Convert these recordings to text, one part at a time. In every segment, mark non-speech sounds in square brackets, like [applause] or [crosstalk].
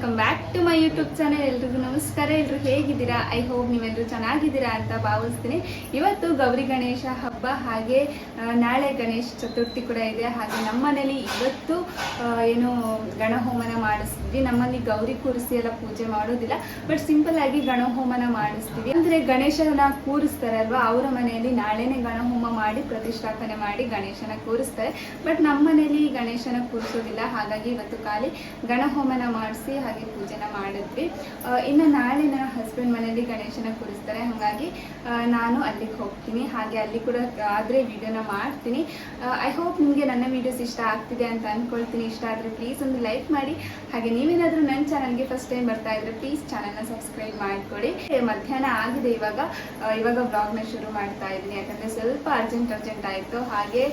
Welcome back to my YouTube channel. ಎಲ್ರಿಗೂ ನಮಸ್ಕಾರ. ಎಲ್ರು ಹೇಗಿದ್ದೀರಾ? ಐ ಹೋಪ್ ನೀವೆಲ್ಲರೂ ಚೆನ್ನಾಗಿದ್ದೀರಾ ಅಂತ ಭಾವಿಸ್ತೀನಿ. ಇವತ್ತು ಗೌರಿ ಗಣೇಶ ಹಬ್ಬ ಹಾಗೆ ನಾಳೆ ಗಣೇಶ ಚತುರ್ಥಿ ಕೂಡ ಇದೆ. ಹಾಗೆ ನಮ್ಮನೇಲಿ ಇವತ್ತು ಆ, ಏನು ಗಣಹೋಮನ ಮಾಡಿಸ್ತೀವಿ. ನಮ್ಮಲ್ಲಿ ಗೌರಿ ಕೂರಿಸಿ ಎಲ್ಲ ಪೂಜೆ ಮಾಡೋದಿಲ್ಲ ಬಟ್ ಸಿಂಪಲ್ ಆಗಿ ಗಣಹೋಮನ ಮಾಡಿಸ್ತೀವಿ. ಅಂದ್ರೆ ಗಣೇಶನ ಕೂರಿಸ್ತಾರಲ್ವಾ? ಅವರ ಮನೆಯಲ್ಲಿ ನಾಳೆನೆ ಗಣಹೋಮ ಮಾಡಿ ಪ್ರತಿಷ್ಠಾಪನೆ ಮಾಡಿ ಗಣೇಶನ ಕೂರಿಸ್ತಾರೆ. ಬಟ್ ನಮ್ಮ ಮನೆಯಲ್ಲಿ ಗಣೇಶನ ಕೂರಿಸೋದಿಲ್ಲ. ಹಾಗಾಗಿ ಇವತ್ತು ಖಾಲಿ ಗಣಹೋಮನ ಮಾಡಿಸಿ ಹಾಗೆ ಪೂಜೆನ ಮಾಡಿದ್ವಿ. ಇನ್ನು ನಾಳೆ ನನ್ನ ಹಸ್ಬೆಂಡ್ ಮನೇಲಿ ಗಣೇಶನ ಕೂರಿಸ್ತಾರೆ. ಹಾಗಾಗಿ ನಾನು ಅಲ್ಲಿಗೆ ಹೋಗ್ತೀನಿ. ಹಾಗೆ ಅಲ್ಲಿ ಕೂಡ ಆದರೆ ವಿಡಿಯೋನ ಮಾಡ್ತೀನಿ. ಐ ಹೋಪ್ ನಿಮಗೆ ನನ್ನ ವಿಡಿಯೋಸ್ ಇಷ್ಟ ಆಗ್ತಿದೆ ಅಂತ ಅಂದ್ಕೊಳ್ತೀನಿ ಇಷ್ಟ ಆದರೆ ಪ್ಲೀಸ್ ಒಂದು ಲೈಕ್ ಮಾಡಿ. ಹಾಗೆ ನೀವೇನಾದರೂ ನನ್ನ ಚಾನಲ್ಗೆ ಫಸ್ಟ್ ಟೈಮ್ ಬರ್ತಾ ಇದ್ರೆ ಪ್ಲೀಸ್ ಚಾನಲ್ನ ಸಬ್ಸ್ಕ್ರೈಬ್ ಮಾಡಿಕೊಡಿ. ಮಧ್ಯಾಹ್ನ ಆಗಿದೆ ಇವಾಗ. ಇವಾಗ ಬ್ಲಾಗ್ನ ಶುರು ಮಾಡ್ತಾ ಇದ್ದೀನಿ. ಯಾಕಂದರೆ ಸ್ವಲ್ಪ ಅರ್ಜೆಂಟ್ ಅರ್ಜೆಂಟ್ ಆಯಿತು. ಹಾಗೆ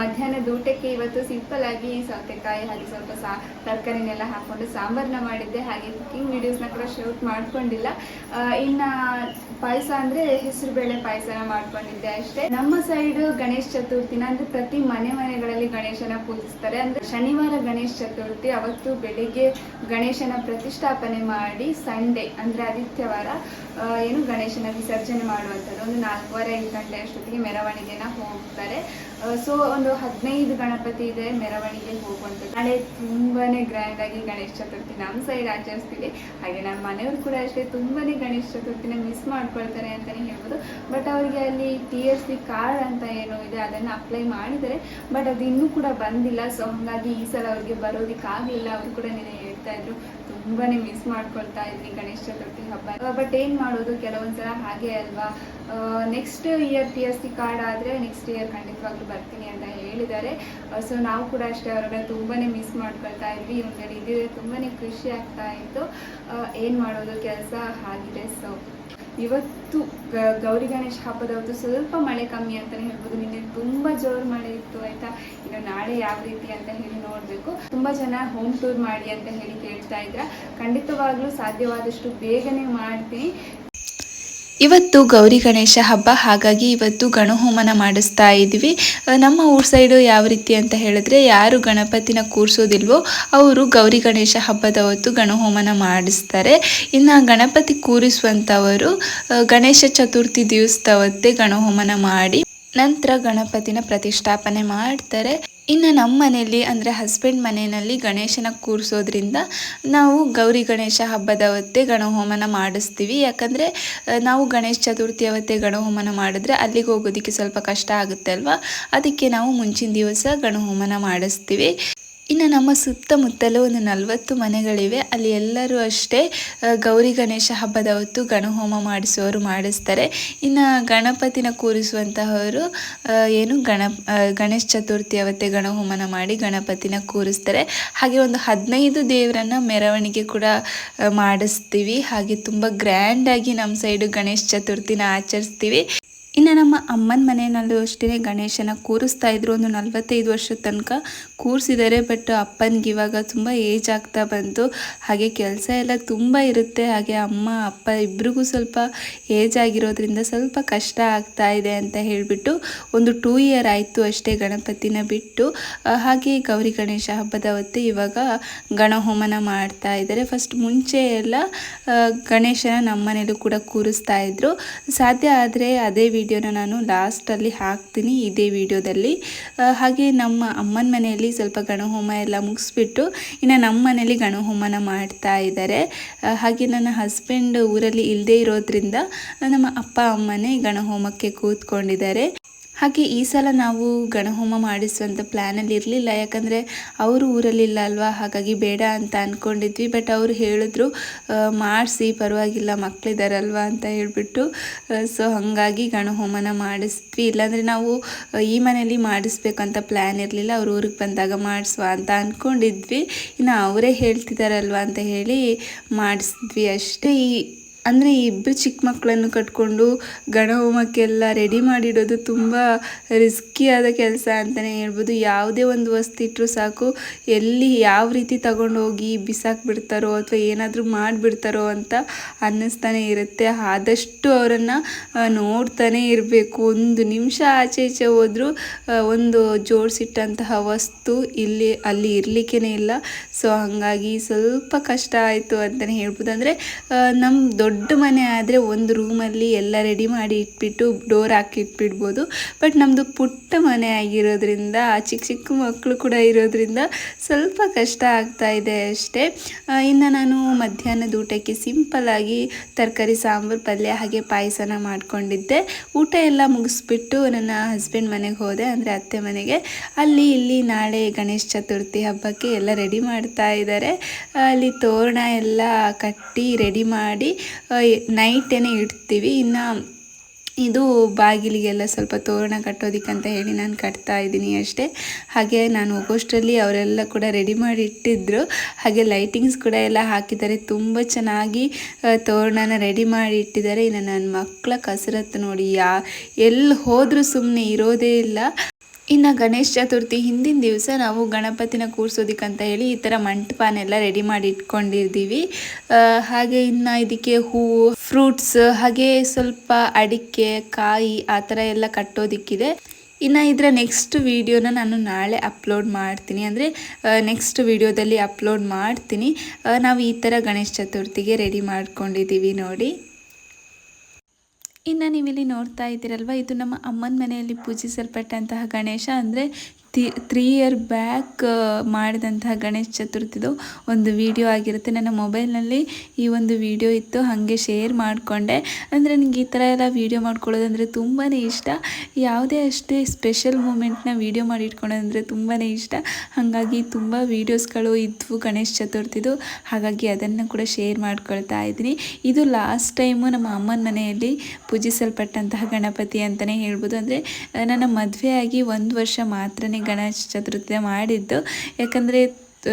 ಮಧ್ಯಾಹ್ನ ಮಧ್ಯಾಹ್ನದ ಊಟಕ್ಕೆ ಇವತ್ತು ಸಿಂಪಲ್ ಆಗಿ ಸೌತೆಕಾಯಿ, ಹಾಗೆ ಸ್ವಲ್ಪ ಸಾ, ತರಕಾರಿನೆಲ್ಲ ಹಾಕೊಂಡು ಸಾಂಬಾರನ್ನ ಮಾಡಿದ್ದೆ, ಹಾಗೆ ಕುಕ್ಕಿಂಗ್ ವಿಡಿಯೋಸ್ನ ಕೂಡ ಶೂಟ್ ಮಾಡ್ಕೊಂಡಿಲ್ಲ. ಇನ್ನು ಪಾಯಸ ಅಂದ್ರೆ ಹೆಸರು ಬೇಳೆ ಪಾಯಸನ ಮಾಡ್ಕೊಂಡಿದ್ದೆ ಅಷ್ಟೇ. ನಮ್ಮ ಸೈಡ್ ಗಣೇಶ ಚತುರ್ಥಿನ ಅಂದರೆ ಪ್ರತಿ ಮನೆ ಮನೆಗಳಲ್ಲಿ ಗಣೇಶನ ಪೂಜಿಸ್ತಾರೆ. ಅಂದ್ರೆ ಶನಿವಾರ ಗಣೇಶ ಚತುರ್ಥಿ, ಅವತ್ತು ಬೆಳಿಗ್ಗೆ ಗಣೇಶನ ಪ್ರತಿಷ್ಠಾಪನೆ ಮಾಡಿ ಸಂಡೇ ಅಂದ್ರೆ ಆದಿತ್ಯವಾರ ಏನು ಗಣೇಶನ ವಿಸರ್ಜನೆ ಮಾಡುವಂಥದ್ದು ಒಂದು ನಾಲ್ಕೂವರೆ ಐದು ಗಂಟೆ ಅಷ್ಟೊತ್ತಿಗೆ ಮೆರವಣಿಗೆನ ಹೋಗ್ತಾರೆ. ಸೊ ಒಂದು ಹದಿನೈದು ಗಣಪತಿ ಇದೆ, ಮೆರವಣಿಗೆ ಹೋಗುವಂಥದ್ದು. ನಾಳೆ ತುಂಬಾನೇ ಗ್ರ್ಯಾಂಡ್ ಆಗಿ ಗಣೇಶ ಚತುರ್ಥಿ ನಮ್ಮ ಸೈಡ್ ಆಚರಿಸ್ತೀವಿ. ಹಾಗೆ ನಮ್ಮ ಮನೆಯವರು ಕೂಡ ಅಷ್ಟೇ ತುಂಬಾನೇ ಗಣೇಶ ಚತುರ್ಥಿನ ಮಿಸ್ ಮಾಡ್ಕೊಳ್ತಾರೆ ಅಂತಾನೆ ಹೇಳ್ಬೋದು. ಬಟ್ ಅವರಿಗೆ ಅಲ್ಲಿ ಟಿ ಎಸ್ ಸಿ ಕಾರ್ಡ್ ಅಂತ ಏನೋ ಇದೆ, ಅದನ್ನು ಅಪ್ಲೈ ಮಾಡಿದರೆ ಬಟ್ ಅದು ಇನ್ನೂ ಕೂಡ ಬಂದಿಲ್ಲ ಸೊ ಹಾಗಾಗಿ ಈ ಸಲ ಅವ್ರಿಗೆ ಬರೋದಕ್ಕಾಗಲಿಲ್ಲ ಅವರು ಕೂಡ ನಿನ್ನೆ ಹೇಳ್ತಾ ಇದ್ರು, ತುಂಬಾನೇ ಮಿಸ್ ಮಾಡ್ಕೊಳ್ತಾ ಇದ್ವಿ ಗಣೇಶ ಚತುರ್ಥಿ ಹಬ್ಬ. ಬಟ್ ಏನ್ ಮಾಡೋದು, ಕೆಲವೊಂದ್ಸಲ ಹಾಗೆ ಅಲ್ವಾ? Next year T S C card ಆದ್ರೆ ನೆಕ್ಸ್ಟ್ ಇಯರ್ ಖಂಡಿತವಾಗ್ಲೂ ಬರ್ತೀನಿ ಅಂತ ಹೇಳಿದ್ದಾರೆ. ಸೊ ನಾವು ಕೂಡ ಅಷ್ಟೇ ಅವರನ್ನ ತುಂಬಾನೇ ಮಿಸ್ ಮಾಡ್ಕೊಳ್ತಾ ಇದ್ವಿ. ಒಂದು ಕಡೆ ಇದ್ದಿದ್ರೆ ತುಂಬಾನೇ ಖುಷಿ ಆಗ್ತಾ ಇತ್ತು. ಏನು ಮಾಡೋದು ಕೆಲಸ ಆಗಿದೆ. ಸೊ ಇವತ್ತು ಗೌರಿ ಗಣೇಶ ಹಬ್ಬದ ಸ್ವಲ್ಪ ಮಳೆ ಕಮ್ಮಿ ಅಂತಾನೆ ಹೇಳ್ಬೋದು. ನಿನ್ನೆ ತುಂಬಾ ಜೋರು ಮಳೆ ಇತ್ತು, ಆಯ್ತಾ? ಇನ್ನು ನಾಳೆ ಯಾವ ರೀತಿ ಅಂತ ಹೇಳಿ ನೋಡ್ಬೇಕು. ತುಂಬಾ ಜನ ಹೋಮ್ ಟೂರ್ ಮಾಡಿ ಅಂತ ಹೇಳಿ ಕೇಳ್ತಾ ಇದ್ರ. ಖಂಡಿತವಾಗ್ಲೂ ಸಾಧ್ಯವಾದಷ್ಟು ಬೇಗನೆ ಮಾಡ್ತೀನಿ. ಇವತ್ತು ಗೌರಿ ಗಣೇಶ ಹಬ್ಬ, ಹಾಗಾಗಿ ಇವತ್ತು ಗಣಹೋಮನ ಮಾಡಿಸ್ತಾ ಇದ್ವಿ. ನಮ್ಮ ಊರ್ ಸೈಡು ಯಾವ ರೀತಿ ಅಂತ ಹೇಳಿದ್ರೆ ಯಾರು ಗಣಪತಿನ ಕೂರಿಸೋದಿಲ್ವೋ ಅವರು ಗೌರಿ ಗಣೇಶ ಹಬ್ಬದ ಹೊತ್ತು ಗಣಹೋಮನ ಮಾಡಿಸ್ತಾರೆ. ಇನ್ನು ಗಣಪತಿ ಕೂರಿಸುವಂಥವರು ಗಣೇಶ ಚತುರ್ಥಿ ದಿವಸದವತ್ತೇ ಗಣಹೋಮನ ಮಾಡಿ ನಂತರ ಗಣಪತಿನ ಪ್ರತಿಷ್ಠಾಪನೆ ಮಾಡ್ತಾರೆ. ಇನ್ನು ನಮ್ಮ ಮನೆಯಲ್ಲಿ, ಅಂದರೆ ಹಸ್ಬೆಂಡ್ ಮನೆಯಲ್ಲಿ ಗಣೇಶನ ಕೂರಿಸೋದ್ರಿಂದ ನಾವು ಗೌರಿ ಗಣೇಶ ಹಬ್ಬದ ಹೊತ್ತೇ ಗಣಹೋಮನ ಮಾಡಿಸ್ತೀವಿ. ಯಾಕಂದರೆ ನಾವು ಗಣೇಶ ಚತುರ್ಥಿ ಅವತ್ತೇ ಗಣಹೋಮನ ಮಾಡಿದ್ರೆ ಅಲ್ಲಿಗೆ ಹೋಗೋದಕ್ಕೆ ಸ್ವಲ್ಪ ಕಷ್ಟ ಆಗುತ್ತೆ ಅಲ್ವಾ? ಅದಕ್ಕೆ ನಾವು ಮುಂಚಿನ ದಿವಸ ಗಣಹೋಮನ ಮಾಡಿಸ್ತೀವಿ. ಇನ್ನು ನಮ್ಮ ಸುತ್ತಮುತ್ತಲು ಒಂದು ನಲವತ್ತು ಮನೆಗಳಿವೆ. ಅಲ್ಲಿ ಎಲ್ಲರೂ ಅಷ್ಟೇ ಗೌರಿ ಗಣೇಶ ಹಬ್ಬದ ಹೊತ್ತು ಗಣಹೋಮ ಮಾಡಿಸುವವರು ಮಾಡಿಸ್ತಾರೆ. ಇನ್ನು ಗಣಪತಿನ ಕೂರಿಸುವಂತಹವರು ಏನು ಗಣ ಗಣೇಶ ಚತುರ್ಥಿ ಅವತ್ತೇ ಗಣಹೋಮನ ಮಾಡಿ ಗಣಪತಿನ ಕೂರಿಸ್ತಾರೆ. ಹಾಗೆ ಒಂದು ಹದಿನೈದು ದೇವರನ್ನ ಮೆರವಣಿಗೆ ಕೂಡ ಮಾಡಿಸ್ತೀವಿ. ಹಾಗೆ ತುಂಬ ಗ್ರ್ಯಾಂಡಾಗಿ ನಮ್ಮ ಸೈಡು ಗಣೇಶ ಚತುರ್ಥಿನ ಆಚರಿಸ್ತೀವಿ. ಇನ್ನು ನಮ್ಮ ಅಮ್ಮನ ಮನೆಯಲ್ಲೂ ಅಷ್ಟೇ ಗಣೇಶನ ಕೂರಿಸ್ತಾ ಇದ್ರು. ಒಂದು ನಲವತ್ತೈದು ವರ್ಷದ ತನಕ ಕೂರಿಸಿದ್ದಾರೆ ಬಟ್ ಅಪ್ಪನಿಗೆ ಇವಾಗ ತುಂಬ ಏಜ್ ಆಗ್ತಾ ಬಂತು. ಹಾಗೆ ಕೆಲಸ ಎಲ್ಲ ತುಂಬ ಇರುತ್ತೆ. ಹಾಗೆ ಅಮ್ಮ, ಅಪ್ಪ ಇಬ್ರಿಗೂ ಸ್ವಲ್ಪ ಏಜ್ ಆಗಿರೋದ್ರಿಂದ ಸ್ವಲ್ಪ ಕಷ್ಟ ಆಗ್ತಾ ಇದೆ ಅಂತ ಹೇಳಿಬಿಟ್ಟು ಒಂದು ಟೂ ಇಯರ್ ಆಯಿತು ಅಷ್ಟೇ ಗಣಪತಿನ ಬಿಟ್ಟು. ಹಾಗೆ ಗೌರಿ ಗಣೇಶ ಹಬ್ಬದ ಹೊತ್ತು ಇವಾಗ ಗಣಹೋಮನ ಮಾಡ್ತಾ ಇದ್ದಾರೆ ಫಸ್ಟ್ ಮುಂಚೆ ಎಲ್ಲ ಗಣೇಶನ ನಮ್ಮ ಕೂಡ ಕೂರಿಸ್ತಾ ಇದ್ರು. ಸಾಧ್ಯ ಆದರೆ ಅದೇ ವಿಡಿಯೋನ ನಾನು ಲಾಸ್ಟಲ್ಲಿ ಹಾಕ್ತೀನಿ ಇದೇ ವಿಡಿಯೋದಲ್ಲಿ. ಹಾಗೆ ನಮ್ಮ ಅಮ್ಮನ ಮನೆಯಲ್ಲಿ ಸ್ವಲ್ಪ ಗಣಹೋಮ ಎಲ್ಲ ಮುಗಿಸ್ಬಿಟ್ಟು ಇನ್ನು ನಮ್ಮ ಮನೆಯಲ್ಲಿ ಗಣಹೋಮನ ಮಾಡ್ತಾ ಇದ್ದಾರೆ. ಹಾಗೆ ನನ್ನ ಹಸ್ಬೆಂಡ್ ಊರಲ್ಲಿ ಇಲ್ಲದೇ ಇರೋದ್ರಿಂದ ನಮ್ಮ ಅಪ್ಪ ಅಮ್ಮನೇ ಗಣಹೋಮಕ್ಕೆ ಕೂತ್ಕೊಂಡಿದ್ದಾರೆ. ಹಾಗೆ ಈ ಸಲ ನಾವು ಗಣಹೋಮ ಮಾಡಿಸುವಂಥ ಪ್ಲ್ಯಾನಲ್ಲಿ ಇರಲಿಲ್ಲ. ಯಾಕಂದರೆ ಅವರು ಊರಲ್ಲಿಲ್ಲ ಅಲ್ವಾ? ಹಾಗಾಗಿ ಬೇಡ ಅಂತ ಅಂದ್ಕೊಂಡಿದ್ವಿ ಬಟ್ ಅವರು ಹೇಳಿದ್ರು ಮಾಡಿಸಿ, ಪರವಾಗಿಲ್ಲ ಮಕ್ಕಳಿದಾರಲ್ವಾ ಅಂತ ಹೇಳಿಬಿಟ್ಟು ಸೊ ಹಾಗಾಗಿ ಗಣಹೋಮನ ಮಾಡಿಸ್ತೀವಿ ಇಲ್ಲಾಂದರೆ ನಾವು ಈ ಮನೆಯಲ್ಲಿ ಮಾಡಿಸ್ಬೇಕಂತ ಪ್ಲ್ಯಾನ್ ಇರಲಿಲ್ಲ. ಅವ್ರ ಊರಿಗೆ ಬಂದಾಗ ಮಾಡಿಸುವ ಅಂತ ಅಂದ್ಕೊಂಡಿದ್ವಿ ಇನ್ನು ಅವರೇ ಹೇಳ್ತಿದ್ದಾರಲ್ವ ಅಂತ ಹೇಳಿ ಮಾಡಿಸಿದ್ವಿ ಅಷ್ಟೇ. ಈ ಅಂದರೆ ಇಬ್ಬರು ಚಿಕ್ಕ ಮಕ್ಕಳನ್ನು ಕಟ್ಕೊಂಡು ಗಣ ಹೋಮಕ್ಕೆಲ್ಲ ರೆಡಿ ಮಾಡಿಡೋದು ತುಂಬ ರಿಸ್ಕಿಯಾದ ಕೆಲಸ ಅಂತಲೇ ಹೇಳ್ಬೋದು. ಯಾವುದೇ ಒಂದು ವಸ್ತು ಇಟ್ಟರು ಸಾಕು. ಎಲ್ಲಿ ಯಾವ ರೀತಿ ತಗೊಂಡೋಗಿ ಬಿಸಾಕ್ಬಿಡ್ತಾರೋ ಅಥವಾ ಏನಾದರೂ ಮಾಡಿಬಿಡ್ತಾರೋ ಅಂತ ಅನ್ನಿಸ್ತಾನೆ ಇರುತ್ತೆ. ಆದಷ್ಟು ಅವರನ್ನು ನೋಡ್ತಾನೆ ಇರಬೇಕು. ಒಂದು ನಿಮಿಷ ಆಚೆ ಈಚೆ ಹೋದರೂ ಒಂದು ಜೋಡಿಸಿಟ್ಟಂತಹ ವಸ್ತು ಇಲ್ಲಿ, ಅಲ್ಲಿ ಇರಲಿಕ್ಕೇ ಇಲ್ಲ. ಸೊ ಹಾಗಾಗಿ ಸ್ವಲ್ಪ ಕಷ್ಟ ಆಯಿತು ಅಂತಲೇ ಹೇಳ್ಬೋದು. ಅಂದರೆ ನಮ್ಮ ದೊಡ್ಡ ಮನೆ ಆದರೆ ಒಂದು ರೂಮಲ್ಲಿ ಎಲ್ಲ ರೆಡಿ ಮಾಡಿ ಇಟ್ಬಿಟ್ಟು ಡೋರ್ ಹಾಕಿ ಇಟ್ಬಿಡ್ಬೋದು. ಬಟ್ ನಮ್ಮದು ಪುಟ್ಟ ಮನೆ ಆಗಿರೋದ್ರಿಂದ, ಚಿಕ್ಕ ಚಿಕ್ಕ ಮಕ್ಕಳು ಕೂಡ ಇರೋದ್ರಿಂದ ಸ್ವಲ್ಪ ಕಷ್ಟ ಆಗ್ತಾ ಇದೆ ಅಷ್ಟೇ. ಇನ್ನು ನಾನು ಮಧ್ಯಾಹ್ನದ ಊಟಕ್ಕೆ ಸಿಂಪಲ್ಲಾಗಿ ತರಕಾರಿ, ಸಾಂಬಾರು, ಪಲ್ಯ ಹಾಗೆ ಪಾಯಸನ ಮಾಡಿಕೊಂಡಿದ್ದೆ. ಊಟ ಎಲ್ಲ ಮುಗಿಸ್ಬಿಟ್ಟು ನನ್ನ ಹಸ್ಬೆಂಡ್ ಮನೆಗೆ ಹೋದೆ, ಅಂದರೆ ಅತ್ತೆ ಮನೆಗೆ. ಅಲ್ಲಿ ಇಲ್ಲಿ ನಾಳೆ ಗಣೇಶ ಚತುರ್ಥಿ ಹಬ್ಬಕ್ಕೆ ಎಲ್ಲ ರೆಡಿ ಮಾಡ್ತಾ ಇದ್ದಾರೆ. ಅಲ್ಲಿ ತೋರಣ ಎಲ್ಲ ಕಟ್ಟಿ ರೆಡಿ ಮಾಡಿ ನೈಟೇನೆ ಇಡ್ತೀವಿ. ಇನ್ನು ಇದು ಬಾಗಿಲಿಗೆಲ್ಲ ಸ್ವಲ್ಪ ತೋರಣ ಕಟ್ಟೋದಿಕ್ಕಂತ ಹೇಳಿ ನಾನು ಕಟ್ತಾ ಇದ್ದೀನಿ ಅಷ್ಟೇ. ಹಾಗೆ ನಾನು ಹೋಗೋಷ್ಟರಲ್ಲಿ ಅವರೆಲ್ಲ ಕೂಡ ರೆಡಿ ಮಾಡಿ ಇಟ್ಟಿದ್ರು ಹಾಗೆ ಲೈಟಿಂಗ್ಸ್ ಕೂಡ ಎಲ್ಲ ಹಾಕಿದ್ದಾರೆ. ತುಂಬ ಚೆನ್ನಾಗಿ ತೋರಣನ ರೆಡಿ ಮಾಡಿ ಇಟ್ಟಿದ್ದಾರೆ ಇನ್ನು ನನ್ನ ಮಕ್ಕಳ ಕಸರತ್ತು ನೋಡಿ ಯಾ ಎಲ್ಲಿ ಹೋದರೂ ಸುಮ್ಮನೆ ಇರೋದೇ ಇಲ್ಲ. ಇನ್ನು ಗಣೇಶ ಚತುರ್ಥಿ ಹಿಂದಿನ ದಿವಸ ನಾವು ಗಣಪತಿನ ಅಂತ ಹೇಳಿ ಈ ಥರ ಮಂಟಪನೆಲ್ಲ ರೆಡಿ ಮಾಡಿ ಇಟ್ಕೊಂಡಿದ್ದೀವಿ. ಹಾಗೆ ಇನ್ನು ಇದಕ್ಕೆ ಹೂವು ಫ್ರೂಟ್ಸ್ ಹಾಗೆ ಸ್ವಲ್ಪ ಅಡಿಕೆ, ಕಾಯಿ ಆ ಥರ ಎಲ್ಲ ಕಟ್ಟೋದಿಕ್ಕಿದೆ. ಇನ್ನು ಇದರ ನೆಕ್ಸ್ಟ್ ವಿಡಿಯೋನ ನಾನು ನಾಳೆ ಅಪ್ಲೋಡ್ ಮಾಡ್ತೀನಿ. ಅಂದರೆ ನೆಕ್ಸ್ಟ್ ವಿಡಿಯೋದಲ್ಲಿ ಅಪ್ಲೋಡ್ ಮಾಡ್ತೀನಿ. ನಾವು ಈ ಥರ ಗಣೇಶ ಚತುರ್ಥಿಗೆ ರೆಡಿ ಮಾಡ್ಕೊಂಡಿದ್ದೀವಿ ನೋಡಿ. ಇನ್ನು ನೀವಿಲ್ಲಿ ನೋಡ್ತಾ ಇದ್ದೀರಲ್ವ? ಇದು ನಮ್ಮ ಅಮ್ಮನ ಮನೆಯಲ್ಲಿ ಪೂಜಿಸಲ್ಪಟ್ಟಂತಹ ಗಣೇಶ. ಅಂದರೆ ತಿ ತ್ರೀ ಇಯರ್ ಬ್ಯಾಕ್ ಮಾಡಿದಂತಹ ಗಣೇಶ ಚತುರ್ಥಿದು ಒಂದು ವಿಡಿಯೋ ಆಗಿರುತ್ತೆ. ನನ್ನ ಮೊಬೈಲ್ನಲ್ಲಿ ಈ ಒಂದು ವಿಡಿಯೋ ಇತ್ತು. ಹಾಗೆ ಶೇರ್ ಮಾಡಿಕೊಂಡೆ. ಅಂದರೆ ನನಗೆ ಈ ಥರ ಎಲ್ಲ ವಿಡಿಯೋ ಮಾಡ್ಕೊಳ್ಳೋದಂದರೆ ತುಂಬಾ ಇಷ್ಟ. ಯಾವುದೇ ಅಷ್ಟೇ ಸ್ಪೆಷಲ್ ಮೂಮೆಂಟ್ನ ವಿಡಿಯೋ ಮಾಡಿ ಇಟ್ಕೊಳ್ಳೋದಂದರೆ ತುಂಬಾ ಇಷ್ಟ. ಹಾಗಾಗಿ ತುಂಬ ವೀಡಿಯೋಸ್ಗಳು ಇದ್ವು ಗಣೇಶ ಚತುರ್ಥಿದು. ಹಾಗಾಗಿ ಅದನ್ನು ಕೂಡ ಶೇರ್ ಮಾಡ್ಕೊಳ್ತಾ ಇದ್ದೀನಿ. ಇದು ಲಾಸ್ಟ್ ಟೈಮು ನಮ್ಮ ಅಮ್ಮನ ಮನೆಯಲ್ಲಿ ಪೂಜಿಸಲ್ಪಟ್ಟಂತಹ ಗಣಪತಿ ಅಂತಲೇ ಹೇಳ್ಬೋದು. ಅಂದರೆ ನನ್ನ ಮದುವೆಯಾಗಿ ಒಂದು ವರ್ಷ ಮಾತ್ರನೇ ಗಣೇಶ ಚತುರ್ಥಿ ಮಾಡಿದ್ದು. ಯಾಕಂದರೆ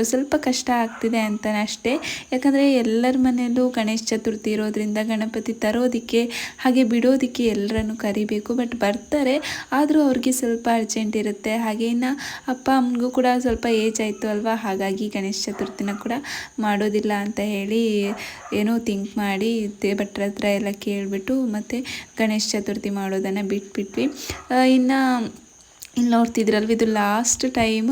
ಸ್ವಲ್ಪ ಕಷ್ಟ ಆಗ್ತಿದೆ ಅಂತ ಅಷ್ಟೇ. ಯಾಕಂದರೆ ಎಲ್ಲರ ಮನೆಯಲ್ಲೂ ಗಣೇಶ ಚತುರ್ಥಿ ಇರೋದ್ರಿಂದ ಗಣಪತಿ ತರೋದಕ್ಕೆ, ಹಾಗೆ ಬಿಡೋದಕ್ಕೆ ಎಲ್ಲರನ್ನು ಕರಿಬೇಕು. ಬಟ್ ಬರ್ತಾರೆ. ಆದರೂ ಅವ್ರಿಗೆ ಸ್ವಲ್ಪ ಅರ್ಜೆಂಟ್ ಇರುತ್ತೆ. ಹಾಗೆ ಇನ್ನು ಅಪ್ಪ ಅಮ್ಮನಿಗೂ ಕೂಡ ಸ್ವಲ್ಪ ಏಜ್ ಆಯಿತು ಅಲ್ವಾ? ಹಾಗಾಗಿ ಗಣೇಶ ಚತುರ್ಥಿನ ಕೂಡ ಮಾಡೋದಿಲ್ಲ ಅಂತ ಹೇಳಿ ಏನೋ ಥಿಂಕ್ ಮಾಡಿ ಭಟ್ರ ಹತ್ರ ಎಲ್ಲ ಕೇಳಿಬಿಟ್ಟು ಮತ್ತು ಗಣೇಶ ಚತುರ್ಥಿ ಮಾಡೋದನ್ನು ಬಿಟ್ಬಿಟ್ವಿ. ಇನ್ನು ಇಲ್ಲಿ ನೋಡ್ತಿದ್ರಲ್ವ, ಇದು ಲಾಸ್ಟ್ ಟೈಮ್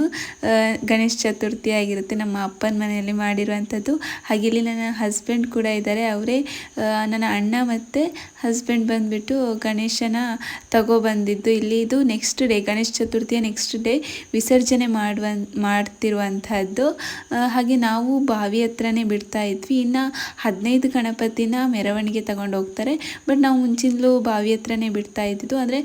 ಗಣೇಶ ಚತುರ್ಥಿ ಆಗಿರುತ್ತೆ ನಮ್ಮ ಅಪ್ಪನ ಮನೆಯಲ್ಲಿ ಮಾಡಿರುವಂಥದ್ದು. ಹಾಗೆ ಇಲ್ಲಿ ನನ್ನ ಹಸ್ಬೆಂಡ್ ಕೂಡ ಇದ್ದಾರೆ. ಅವರೇ ನನ್ನ ಅಣ್ಣ ಮತ್ತು ಹಸ್ಬೆಂಡ್ ಬಂದುಬಿಟ್ಟು ಗಣೇಶನ ತಗೊಬಂದಿದ್ದು ಇಲ್ಲಿ ಇದು ನೆಕ್ಸ್ಟ್ ಡೇ ಗಣೇಶ ಚತುರ್ಥಿಯ ನೆಕ್ಸ್ಟ್ ಡೇ ವಿಸರ್ಜನೆ ಮಾಡುವ ಮಾಡ್ತಿರುವಂಥದ್ದು. ಹಾಗೆ ನಾವು ಬಾವಿ ಹತ್ರನೇ ಬಿಡ್ತಾ ಇದ್ವಿ. ಇನ್ನು ಹದಿನೈದು ಗಣಪತಿನ ಮೆರವಣಿಗೆ ತಗೊಂಡು ಹೋಗ್ತಾರೆ. ಬಟ್ ನಾವು ಮುಂಚಿನಲ್ಲೂ ಬಾವಿ ಹತ್ರನೇ ಬಿಡ್ತಾ ಇದ್ದಿದ್ದು. ಅಂದರೆ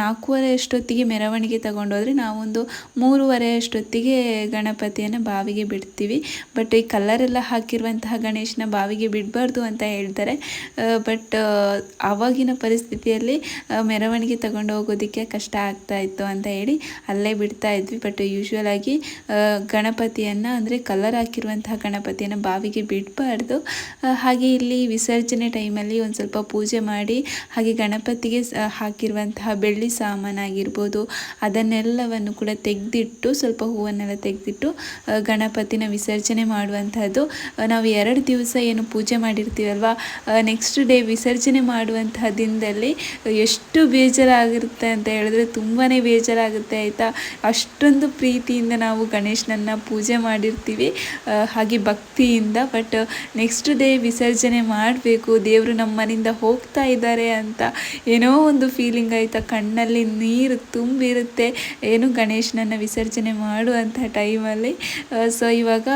ನಾಲ್ಕೂವರೆ ಅಷ್ಟೊತ್ತಿಗೆ ಮೆರವಣಿಗೆ ತಗೊಂಡೋದ್ರೆ ನಾವೊಂದು ಮೂರುವರೆ ಅಷ್ಟೊತ್ತಿಗೆ ಗಣಪತಿಯನ್ನು ಬಾವಿಗೆ ಬಿಡ್ತೀವಿ. ಬಟ್ ಈ ಕಲ್ಲರೆಲ್ಲ ಹಾಕಿರುವಂತಹ ಗಣೇಶನ ಬಾವಿಗೆ ಬಿಡಬಾರ್ದು ಅಂತ ಹೇಳ್ತಾರೆ. ಬಟ್ ಆವಾಗಿನ ಪರಿಸ್ಥಿತಿಯಲ್ಲಿ ಮೆರವಣಿಗೆ ತಗೊಂಡು ಹೋಗೋದಕ್ಕೆ ಕಷ್ಟ ಆಗ್ತಾ ಇತ್ತು ಅಂತ ಹೇಳಿ ಅಲ್ಲೇ ಬಿಡ್ತಾ ಇದ್ವಿ. ಬಟ್ ಯೂಶುವಲ್ ಆಗಿ ಗಣಪತಿಯನ್ನು ಅಂದರೆ ಕಲರ್ ಹಾಕಿರುವಂತಹ ಗಣಪತಿಯನ್ನು ಬಾವಿಗೆ ಬಿಡಬಾರ್ದು. ಹಾಗೆ ಇಲ್ಲಿ ವಿಸರ್ಜನೆ ಟೈಮಲ್ಲಿ ಒಂದು ಸ್ವಲ್ಪ ಪೂಜೆ ಮಾಡಿ, ಹಾಗೆ ಗಣಪತಿಗೆ ಹಾಕಿರುವಂತಹ ಬೆಳ್ಳಿ ಸಾಮಾನಾಗಿರ್ಬೋದು ಅದನ್ನೆಲ್ಲವನ್ನು ಕೂಡ ತೆಗೆದಿಟ್ಟು, ಸ್ವಲ್ಪ ಹೂವನ್ನೆಲ್ಲ ತೆಗೆದಿಟ್ಟು ಗಣಪತಿನ ವಿಸರ್ಜನೆ ಮಾಡುವಂಥದ್ದು ನಾವು ಎರಡು ದಿವಸ ಏನು ಪೂಜೆ ಮಾಡಿರ್ತೀವಲ್ವ? ನೆಕ್ಸ್ಟ್ ಡೇ ವಿಸರ್ಜನೆ ಮಾಡುವಂತಹ ದಿನದಲ್ಲಿ ಎಷ್ಟು ಬೇಜಾರಾಗಿರುತ್ತೆ ಅಂತ ಹೇಳಿದ್ರೆ ತುಂಬಾ ಬೇಜಾರಾಗುತ್ತೆ, ಆಯಿತಾ? ಅಷ್ಟೊಂದು ಪ್ರೀತಿಯಿಂದ ನಾವು ಗಣೇಶನನ್ನು ಪೂಜೆ ಮಾಡಿರ್ತೀವಿ ಹಾಗೆ ಭಕ್ತಿಯಿಂದ. ಬಟ್ ನೆಕ್ಸ್ಟ್ ಡೇ ವಿಸರ್ಜನೆ ಮಾಡಬೇಕು, ದೇವರು ನಮ್ಮ ಮನೆಯಿಂದ ಹೋಗ್ತಾ ಇದ್ದಾರೆ ಅಂತ ಏನೋ ಒಂದು ಫೀಲಿಂಗ್ ಆಯಿತಾ? ಕಣ್ಣಲ್ಲಿ ನೀರು ತುಂಬಿರುತ್ತೆ. ಏನು ಗಣೇಶನನ್ನು ವಿಸರ್ಜನೆ ಮಾಡುವಂಥ ಟೈಮಲ್ಲಿ. ಸೊ ಇವಾಗ,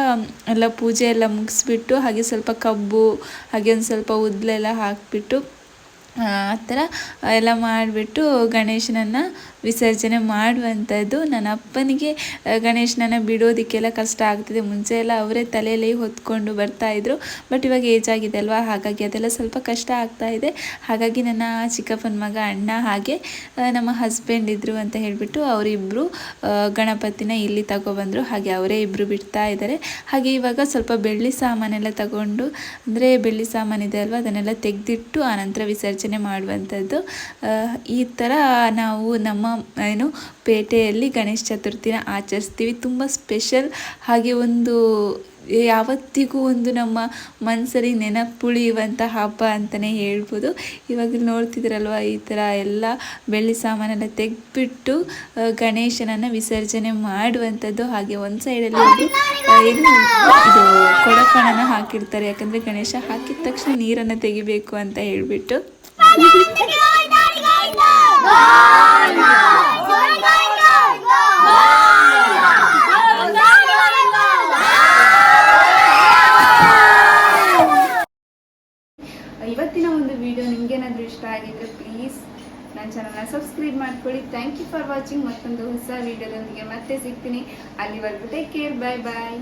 ಎಲ್ಲ ಪೂಜೆ ಎಲ್ಲ ಮುಗಿಸ್ಬಿಟ್ಟು, ಹಾಗೆ ಸ್ವಲ್ಪ ಕಬ್ಬು, ಹಾಗೆ ಒಂದು ಸ್ವಲ್ಪ ಉದ್ಲೆಲ್ಲ ಹಾಕಿಬಿಟ್ಟು ಆ ಥರ ಎಲ್ಲ ಮಾಡಿಬಿಟ್ಟು ಗಣೇಶನನ್ನು ವಿಸರ್ಜನೆ ಮಾಡುವಂಥದ್ದು ನನ್ನ ಅಪ್ಪನಿಗೆ ಗಣೇಶನನ್ನು ಬಿಡೋದಕ್ಕೆಲ್ಲ ಕಷ್ಟ ಆಗ್ತಿದೆ. ಮುಂಚೆ ಎಲ್ಲ ಅವರೇ ತಲೆಯಲ್ಲಿ ಹೊತ್ಕೊಂಡು ಬರ್ತಾ ಇದ್ರು. ಬಟ್ ಇವಾಗ ಏಜ್ ಆಗಿದೆ ಅಲ್ವಾ? ಹಾಗಾಗಿ ಅದೆಲ್ಲ ಸ್ವಲ್ಪ ಕಷ್ಟ ಆಗ್ತಾ ಇದೆ. ಹಾಗಾಗಿ ನನ್ನ ಚಿಕ್ಕಪ್ಪನ ಮಗ ಅಣ್ಣ ಹಾಗೆ ನಮ್ಮ ಹಸ್ಬೆಂಡ್ ಇದ್ದರು ಅಂತ ಹೇಳಿಬಿಟ್ಟು ಅವರಿಬ್ಬರು ಗಣಪತಿನ ಇಲ್ಲಿ ತಗೊಬಂದರು. ಹಾಗೆ ಅವರೇ ಇಬ್ಬರು ಬಿಡ್ತಾ ಇದ್ದಾರೆ ಹಾಗೆ ಇವಾಗ ಸ್ವಲ್ಪ ಬೆಳ್ಳಿ ಸಾಮಾನೆಲ್ಲ ತಗೊಂಡು, ಅಂದರೆ ಬೆಳ್ಳಿ ಸಾಮಾನಿದೆ ಅಲ್ವಾ? ಅದನ್ನೆಲ್ಲ ತೆಗೆದಿಟ್ಟು ಆನಂತರ ವಿಸರ್ಜನೆ ಮಾಡುವಂಥದ್ದು. ಈ ಥರ ನಾವು ನಮ್ಮ ಏನು, ಪೇಟೆಯಲ್ಲಿ ಗಣೇಶ ಚತುರ್ಥಿನ ಆಚರಿಸ್ತೀವಿ. ತುಂಬ ಸ್ಪೆಷಲ್ ಹಾಗೆ ಒಂದು, ಯಾವತ್ತಿಗೂ ಒಂದು ನಮ್ಮ ಮನಸ್ಸಲ್ಲಿ ನೆನಪುಳಿಯುವಂಥ ಹಬ್ಬ ಅಂತಲೇ ಹೇಳ್ಬೋದು. ಇವಾಗ ನೋಡ್ತಿದ್ರಲ್ವ, ಈ ಥರ ಎಲ್ಲ ಬೆಳ್ಳಿ ಸಾಮಾನೆಲ್ಲ ತೆಗೆದ್ಬಿಟ್ಟು ಗಣೇಶನನ್ನು ವಿಸರ್ಜನೆ ಮಾಡುವಂಥದ್ದು. ಹಾಗೆ ಒಂದು ಸೈಡಲ್ಲಿ ಒಂದು ಏನು ಇದು ಕೊಡಪಣನ ಹಾಕಿರ್ತಾರೆ. ಯಾಕಂದರೆ ಗಣೇಶ ಹಾಕಿದ ತಕ್ಷಣ ನೀರನ್ನು ತೆಗಿಬೇಕು ಅಂತ ಹೇಳಿಬಿಟ್ಟು. [laughs] ಇವತ್ತಿನ ಒಂದು ವಿಡಿಯೋ ನಿಮ್ಗೇನಾದ್ರೂ ಇಷ್ಟ ಆಗಿದ್ರೆ ಪ್ಲೀಸ್ ನನ್ನ ಚಾನಲ್ನ ಸಬ್ಸ್ಕ್ರೈಬ್ ಮಾಡ್ಕೊಳ್ಳಿ. ಥ್ಯಾಂಕ್ ಯು ಫಾರ್ ವಾಚಿಂಗ್ ಮತ್ತೊಂದು ಹೊಸ ವಿಡಿಯೋದೊಂದಿಗೆ ಮತ್ತೆ ಸಿಗ್ತೀನಿ. ಅಲ್ಲಿವರೆಗೂ ಟೇಕ್ ಕೇರ್ ಬಾಯ್ ಬಾಯ್